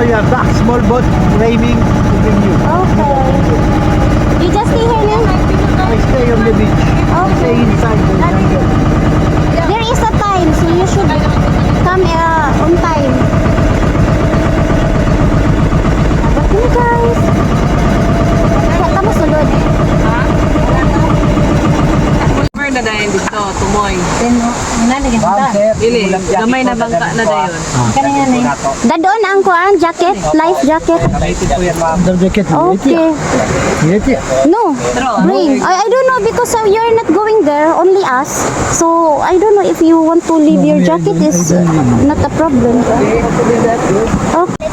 You have that small boat claiming to be new. Okay. Tumoy. Ma'am, sir, Dili, gamay na bangka na dayon. Kanina na Dadon ang kuan jacket, life jacket. Jacket. Okay. No, bring. I, I don't know because uh, you're not going there, only us. So I don't know if you want to leave your jacket is uh, not a problem. Okay.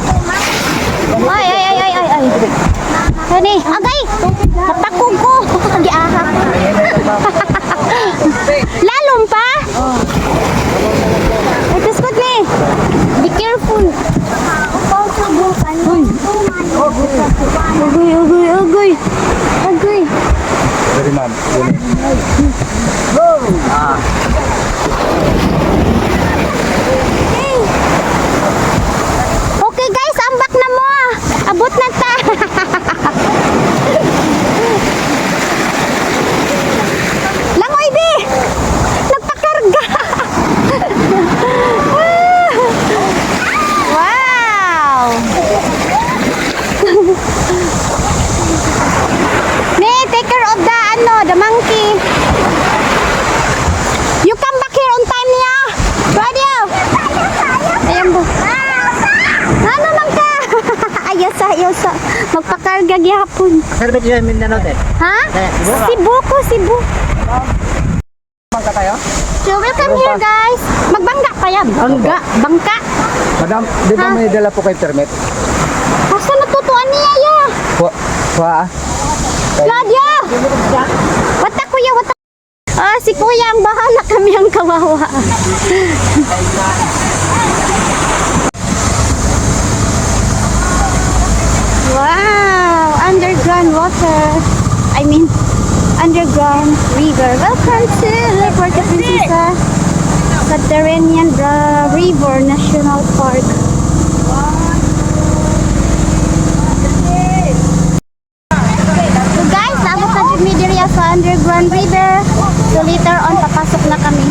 Agoy, agoy, agoy. Agoy. Sorry, ma'am. Okay guys, ambak na mo. ah. Abot na ta. Langoy di. Nagpakarga. wow. Me, take care of the ano, the monkey. You come back here on time niya. Radio. Ayan po. Ano man ka? ayos ayos. Magpakarga gyapon. Sir, ba't yan Mindanao din? Ha? Eh, Cebu. Cebu ko, Cebu. Bangka tayo? So welcome here guys. Magbangga pa yan. Bangga, bangka. Madam, di ba Ha? may dala po kayo permit? Asa natutuan niya ya? Kuha ah. Claudia! Wata kuya, wata. Ah, si kuya ang bahala kami ang kawawa. wow! Underground water. I mean, underground river. Welcome to La Puerto Princesa Subterranean Bra- River National Park. So guys, naabot na dyan diri sa underground river. So later on, papasok na kami.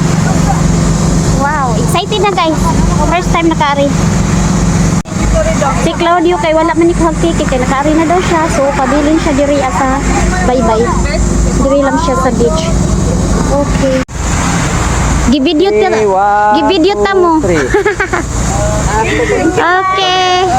Wow, excited na guys. First time nakaari. Si Claudio kay wala man ni kuhag ticket kay nakaari na daw siya. So pabilin siya diri sa bye-bye. Diri lang siya sa beach. Okay. Gi-video ta. One, Gi-video ta mo. Okay.